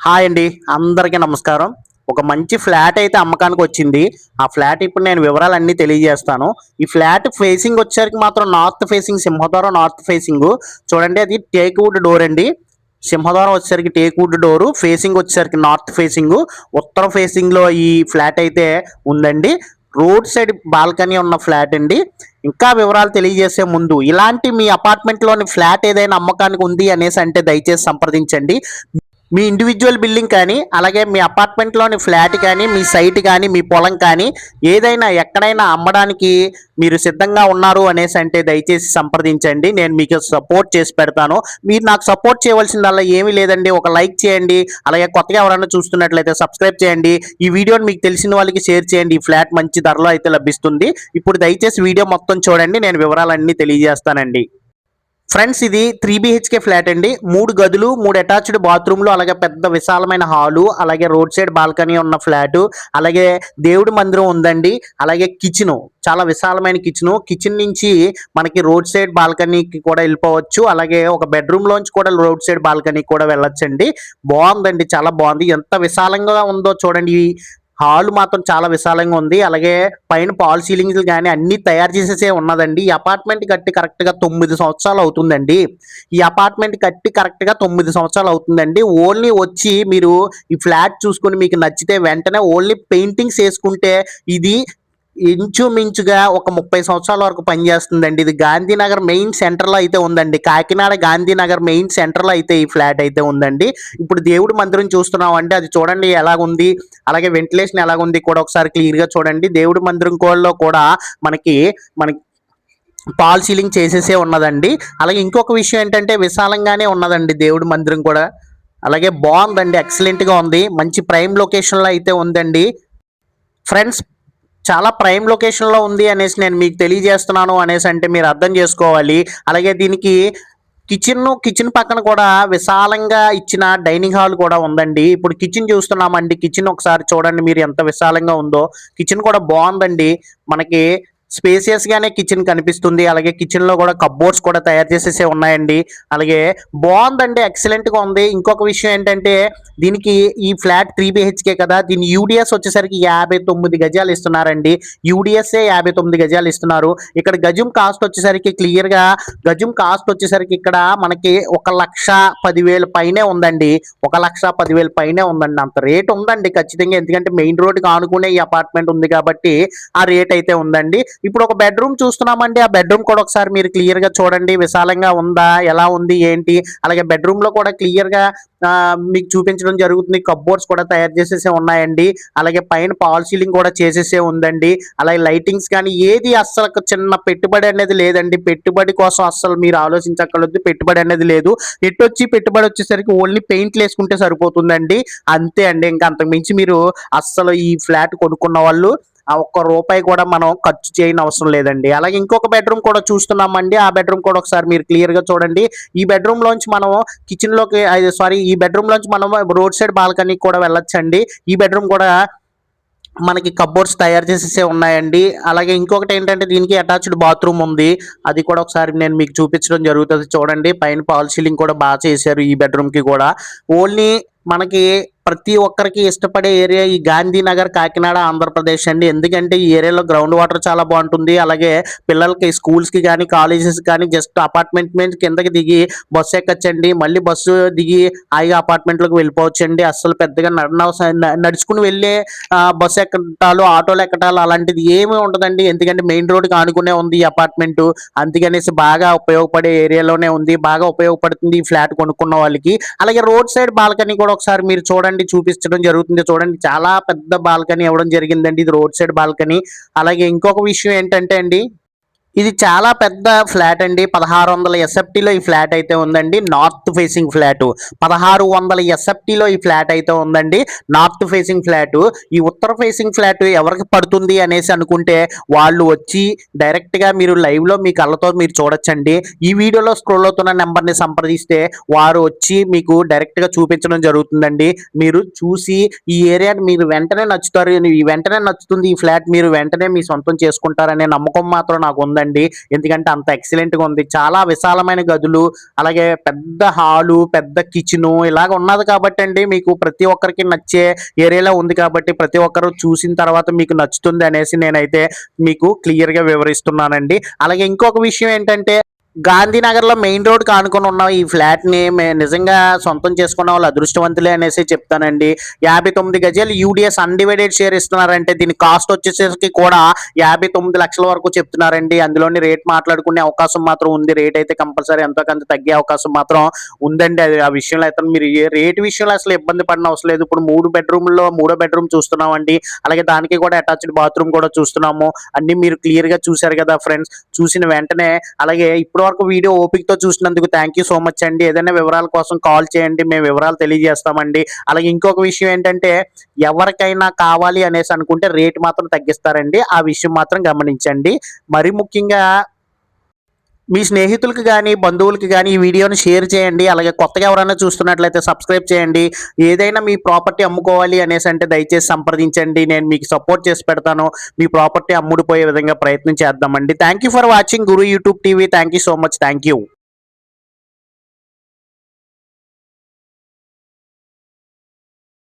Hi అండి అందరికీ నమస్కారం. ఒక మంచి ఫ్లాట్ అయితే అమ్మకానికి వచ్చింది. ఆ ఫ్లాట్ ఇప్పుడు నేను వివరాలు అన్నీ తెలియజేస్తాను. ఈ ఫ్లాట్ ఫేసింగ్ వచ్చేసరికి మాత్రం నార్త్ ఫేసింగ్ సింహద్వారం నార్త్ ఫేసింగ్ చూడండి అది టేక్ వుడ్ డోర్ అండి. సింహద్వారం వచ్చేసరికి టేక్ వుడ్ డోరు ఫేసింగ్ వచ్చేసరికి నార్త్ ఫేసింగ్ ఉత్తర ఫేసింగ్లో ఈ ఫ్లాట్ అయితే ఉందండి. రోడ్ సైడ్ బాల్కనీ ఉన్న ఫ్లాట్ అండి. ఇంకా వివరాలు తెలియజేసే ముందు ఇలాంటి మీ అపార్ట్మెంట్లోని ఫ్లాట్ ఏదైనా అమ్మకానికి ఉంది అనేసి అంటే దయచేసి సంప్రదించండి. మీ ఇండివిజువల్ బిల్డింగ్ కానీ అలాగే మీ అపార్ట్మెంట్లోని ఫ్లాట్ కానీ మీ సైట్ కానీ మీ పొలం కానీ ఏదైనా ఎక్కడైనా అమ్మడానికి మీరు సిద్ధంగా ఉన్నారు అనేసి అంటే దయచేసి సంప్రదించండి. నేను మీకు సపోర్ట్ చేసి పెడతాను. మీరు నాకు సపోర్ట్ చేయవలసిందల్లా ఏమీ లేదండి. ఒక లైక్ చేయండి. అలాగే కొత్తగా ఎవరైనా చూస్తున్నట్లయితే సబ్స్క్రైబ్ చేయండి. ఈ వీడియోని మీకు తెలిసిన వాళ్ళకి షేర్ చేయండి. ఈ ఫ్లాట్ మంచి ధరలో అయితే లభిస్తుంది. ఇప్పుడు దయచేసి వీడియో మొత్తం చూడండి. నేను వివరాలన్నీ తెలియజేస్తానండి. ఫ్రెండ్స్ ఇది త్రీ బిహెచ్కే ఫ్లాట్ అండి. మూడు గదులు మూడు అటాచ్డ్ బాత్రూమ్లు అలాగే పెద్ద విశాలమైన హాలు అలాగే రోడ్ సైడ్ బాల్కనీ ఉన్న ఫ్లాట్ అలాగే దేవుడి మందిరం ఉందండి. అలాగే కిచెన్ చాలా విశాలమైన కిచెన్ కిచెన్ నుంచి మనకి రోడ్ సైడ్ బాల్కనీకి కూడా వెళ్ళిపోవచ్చు. అలాగే ఒక బెడ్రూమ్ లోంచి కూడా రోడ్ సైడ్ బాల్కనీకి కూడా వెళ్ళొచ్చండి. బాగుందండి చాలా బాగుంది. ఎంత విశాలంగా ఉందో చూడండి. హాల్ మాత్రం చాలా విశాలంగా ఉంది. అలాగే పైన పాల్ సీలింగ్స్ కానీ అన్ని తయారు చేసేసే ఉన్నదండి. ఈ అపార్ట్మెంట్ కట్టి కరెక్ట్గా తొమ్మిది సంవత్సరాలు అవుతుందండి. ఈ అపార్ట్మెంట్ కట్టి కరెక్ట్గా తొమ్మిది సంవత్సరాలు అవుతుందండి. ఓన్లీ వచ్చి మీరు ఈ ఫ్లాట్ చూసుకుని మీకు నచ్చితే వెంటనే ఓన్లీ పెయింటింగ్స్ వేసుకుంటే ఇది ఇంచుమించుగా ఒక ముప్పై సంవత్సరాల వరకు పనిచేస్తుందండి. ఇది గాంధీనగర్ మెయిన్ సెంటర్లో అయితే ఉందండి. కాకినాడ గాంధీనగర్ మెయిన్ సెంటర్లో అయితే ఈ ఫ్లాట్ అయితే ఉందండి. ఇప్పుడు దేవుడి మందిరం చూస్తున్నాం అంటే అది చూడండి ఎలాగుంది. అలాగే వెంటిలేషన్ ఎలాగుంది కూడా ఒకసారి క్లియర్గా చూడండి. దేవుడి మందిరం కోళ్ళలో కూడా మనకి మనకి పాల్ సీలింగ్ చేసేసే ఉన్నదండి. అలాగే ఇంకొక విషయం ఏంటంటే విశాలంగానే ఉన్నదండి దేవుడి మందిరం కూడా. అలాగే బాగుందండి ఎక్సలెంట్గా ఉంది. మంచి ప్రైమ్ లొకేషన్లో అయితే ఉందండి. ఫ్రెండ్స్ చాలా ప్రైమ్ లొకేషన్లో ఉంది అనేసి నేను మీకు తెలియజేస్తున్నాను అనేసి అంటే మీరు అర్థం చేసుకోవాలి. అలాగే దీనికి కిచెన్ కిచెన్ పక్కన కూడా విశాలంగా ఇచ్చిన డైనింగ్ హాల్ కూడా ఉందండి. ఇప్పుడు కిచెన్ చూస్తున్నామండి. కిచెన్ ఒకసారి చూడండి మీరు ఎంత విశాలంగా ఉందో. కిచెన్ కూడా బాగుందండి. మనకి స్పేసియస్ గానే కిచెన్ కనిపిస్తుంది. అలాగే కిచెన్లో కూడా కబ్బోర్డ్స్ కూడా తయారు చేసేసే ఉన్నాయండి. అలాగే బాగుందండి ఎక్సలెంట్గా ఉంది. ఇంకొక విషయం ఏంటంటే దీనికి ఈ ఫ్లాట్ త్రీ బిహెచ్కే కదా దీని యూడిఎస్ వచ్చేసరికి యాభై తొమ్మిది గజాలు ఇస్తున్నారండి. యూడిఎస్ఏ యాభై తొమ్మిది గజాలు ఇస్తున్నారు. ఇక్కడ గజం కాస్ట్ వచ్చేసరికి క్లియర్గా గజం కాస్ట్ వచ్చేసరికి ఇక్కడ మనకి ఒక లక్ష పదివేల పైనే ఉందండి. ఒక లక్ష పదివేల పైనే ఉందండి. అంత రేట్ ఉందండి ఖచ్చితంగా. ఎందుకంటే మెయిన్ రోడ్కి ఆనుకునే ఈ అపార్ట్మెంట్ ఉంది కాబట్టి ఆ రేట్ అయితే ఉందండి. ఇప్పుడు ఒక బెడ్రూమ్ చూస్తున్నామండి. ఆ బెడ్రూమ్ కూడా ఒకసారి మీరు క్లియర్గా చూడండి. విశాలంగా ఉందా? ఎలా ఉంది? ఏంటి? అలాగే బెడ్రూమ్లో కూడా క్లియర్గా మీకు చూపించడం జరుగుతుంది. కబ్బోర్డ్స్ కూడా తయారు చేసేసే ఉన్నాయండి. అలాగే పైన పాల్ సీలింగ్ కూడా చేసేసే ఉందండి. అలాగే లైటింగ్స్ కానీ ఏది అస్సలు చిన్న పెట్టుబడి అనేది లేదండి. పెట్టుబడి కోసం అస్సలు మీరు ఆలోచించక్కర్లేదు. పెట్టుబడి అనేది లేదు. ఎటు వచ్చి పెట్టుబడి వచ్చేసరికి ఓన్లీ పెయింట్లు వేసుకుంటే సరిపోతుందండి. అంతే అండి. ఇంకా అంతకు మించి మీరు అస్సలు ఈ ఫ్లాట్ కొనుక్కున్న వాళ్ళు ఆ ఒక్క రూపాయి కూడా మనం ఖర్చు చేయని అవసరం లేదండి. అలాగే ఇంకొక బెడ్రూమ్ కూడా చూస్తున్నామండి. ఆ బెడ్రూమ్ కూడా ఒకసారి మీరు క్లియర్గా చూడండి. ఈ బెడ్రూమ్ లోంచి మనం కిచెన్లోకి సారీ ఈ బెడ్రూమ్ లోంచి మనం రోడ్ సైడ్ బాల్కనీ కూడా వెళ్ళొచ్చండి. ఈ బెడ్రూమ్ కూడా మనకి కబోర్డ్స్ తయారు చేసేసే ఉన్నాయండి. అలాగే ఇంకొకటి ఏంటంటే దీనికి అటాచ్డ్ బాత్రూమ్ ఉంది. అది కూడా ఒకసారి నేను మీకు చూపించడం జరుగుతుంది. చూడండి పైన పాల్ సీలింగ్ కూడా బాగా చేశారు ఈ బెడ్రూమ్కి కూడా. ఓన్లీ మనకి ప్రతి ఒక్కరికి ఇష్టపడే ఏరియా ఈ గాంధీనగర్ కాకినాడ ఆంధ్రప్రదేశ్ అండి. ఎందుకంటే ఈ ఏరియాలో గ్రౌండ్ వాటర్ చాలా బాగుంటుంది. అలాగే పిల్లలకి స్కూల్స్కి కానీ కాలేజెస్ కానీ జస్ట్ అపార్ట్మెంట్ మీద కిందకి దిగి బస్సు ఎక్కచ్చండి. మళ్ళీ బస్సు దిగి హాయిగా అపార్ట్మెంట్లోకి వెళ్ళిపోవచ్చండి. అస్సలు పెద్దగా నడన నడుచుకుని వెళ్ళే బస్సు ఎక్కటాలు ఆటోలు ఎక్కటాలు అలాంటిది ఏమీ ఉండదండి. ఎందుకంటే మెయిన్ రోడ్కి ఆనుకునే ఉంది ఈ అపార్ట్మెంట్. అందుకనేసి బాగా ఉపయోగపడే ఏరియాలోనే ఉంది. బాగా ఉపయోగపడుతుంది ఈ ఫ్లాట్ కొనుక్కున్న వాళ్ళకి. అలాగే రోడ్ సైడ్ బాల్కనీ కూడా ఒకసారి మీరు చూడండి. చూపించడం జరుగుతుంది. చూడండి చాలా పెద్ద బాల్కనీ ఇవ్వడం జరిగిందండి. ఇది రోడ్ సైడ్ బాల్కనీ. అలాగే ఇంకొక విషయం ఏంటంటే అండి ఇది చాలా పెద్ద ఫ్లాట్ అండి. పదహారు వందల ఎస్ఎఫ్టీలో ఈ ఫ్లాట్ అయితే ఉందండి. North facing flat. పదహారు వందల ఎస్ఎఫ్టీలో ఈ ఫ్లాట్ అయితే ఉందండి. North facing flat. ఈ ఉత్తర ఫేసింగ్ ఫ్లాట్ ఎవరికి పడుతుంది అనేసి అనుకుంటే వాళ్ళు వచ్చి డైరెక్ట్గా మీరు లైవ్లో మీ కళ్ళతో మీరు చూడొచ్చండి. ఈ వీడియోలో స్క్రోల్ అవుతున్న నెంబర్ని సంప్రదిస్తే వారు వచ్చి మీకు డైరెక్ట్గా చూపించడం జరుగుతుందండి. మీరు చూసి ఈ ఏరియాని మీరు వెంటనే నచ్చుతారు. వెంటనే నచ్చుతుంది ఈ ఫ్లాట్ మీరు వెంటనే మీ సొంతం చేసుకుంటారనే నమ్మకం మాత్రం నాకు ఉందండి. ఉందండి ఎందుకంటే అంత ఎక్సలెంట్గా ఉంది. చాలా విశాలమైన గదులు అలాగే పెద్ద హాలు పెద్ద కిచెన్ ఇలాగ ఉన్నది కాబట్టి అండి. మీకు ప్రతి ఒక్కరికి నచ్చే ఏరియాలో ఉంది కాబట్టి ప్రతి ఒక్కరు చూసిన తర్వాత మీకు నచ్చుతుంది అనేసి నేనైతే మీకు క్లియర్గా వివరిస్తున్నానండి. అలాగే ఇంకొక విషయం ఏంటంటే గాంధీనగర్లో మెయిన్ రోడ్ కానుకొని ఉన్న ఈ ఫ్లాట్ని నిజంగా సొంతం చేసుకున్న వాళ్ళు అదృష్టవంతులే అనేసి చెప్తానండి. యాభై తొమ్మిది గజాలు యూడిఎస్ అన్డివైడెడ్ షేర్ ఇస్తున్నారంటే దీని కాస్ట్ వచ్చేసరికి కూడా యాభై తొమ్మిది లక్షల వరకు చెప్తున్నారండి. అందులోని రేట్ మాట్లాడుకునే అవకాశం మాత్రం ఉంది. రేట్ అయితే కంపల్సరీ ఎంతో కొంత తగ్గే అవకాశం మాత్రం ఉందండి. అది ఆ విషయంలో అయితే మీరు రేట్ విషయంలో అసలు ఇబ్బంది పడిన అవసరం లేదు. ఇప్పుడు మూడు బెడ్రూమ్లో మూడో బెడ్రూమ్ చూస్తున్నామండి. అలాగే దానికి కూడా అటాచ్డ్ బాత్రూమ్ కూడా చూస్తున్నాము. అన్ని మీరు క్లియర్గా చూశారు కదా ఫ్రెండ్స్ చూసిన వెంటనే అలాగే ఇప్పుడు వరకు వీడియో ఓపికతో చూసినందుకు థ్యాంక్ యూ సో మచ్ అండి. ఏదైనా వివరాల కోసం కాల్ చేయండి మేము వివరాలు తెలియజేస్తామండి. అలాగే ఇంకొక విషయం ఏంటంటే ఎవరికైనా కావాలి అనేసి అనుకుంటే రేట్ మాత్రం తగ్గిస్తారండి. ఆ విషయం మాత్రం గమనించండి. మరి ముఖ్యంగా మీ స్నేహితులకు కానీ బంధువులకి కానీ ఈ వీడియోని షేర్ చేయండి. అలాగే కొత్తగా ఎవరైనా చూస్తున్నట్లయితే సబ్స్క్రైబ్ చేయండి. ఏదైనా మీ ప్రాపర్టీ అమ్ముకోవాలి అనేసి అంటే దయచేసి సంప్రదించండి. నేను మీకు సపోర్ట్ చేసి పెడతాను. మీ ప్రాపర్టీ అమ్ముడుపోయే విధంగా ప్రయత్నం చేద్దామండి. Thank you for watching Guru YouTube TV thank you so much thank you